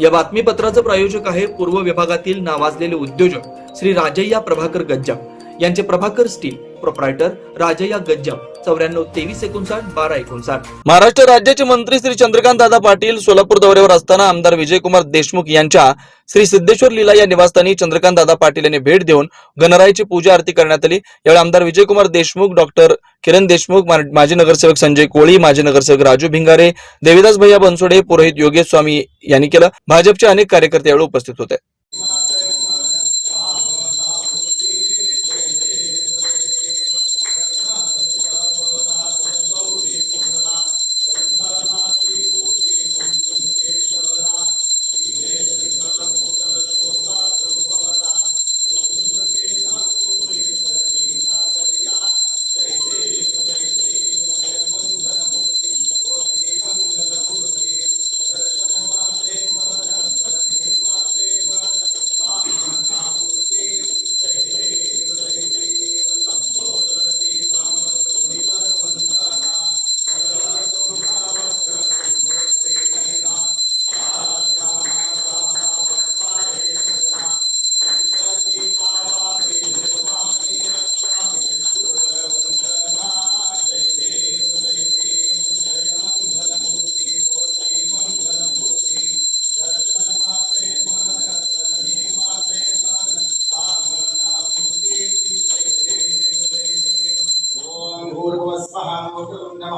या बातमीपत्राचं प्रायोजक आहे पूर्व विभागातील नावाजलेले उद्योजक श्री राजय्या प्रभाकर गज्जाम. यांचे प्रभाकर स्टील प्रोप्रायटर राजय्या गज्जाम. चौऱ्याण्णव तेवीस एकोणसाठ बारा एकोणसाठ. महाराष्ट्र राज्याचे मंत्री श्री चंद्रकांत दादा पाटील सोलापूर दौऱ्यावर असताना आमदार विजयकुमार देशमुख यांच्या श्री सिद्धेश्वर लीला या निवासस्थानी चंद्रकांत दादा पाटील यांनी भेट देऊन गणरायाची पूजा आरती करण्यात आली. यावेळी आमदार विजयकुमार देशमुख डॉक्टर किरण देशमुख माजी नगरसेवक संजय कोळी माजी नगरसेवक राजू भिंगारे देविदास भैया बनसोडे पुरोहित योगेश स्वामी यांनी केलं. भाजपचे अनेक कार्यकर्ते यावेळी उपस्थित होते.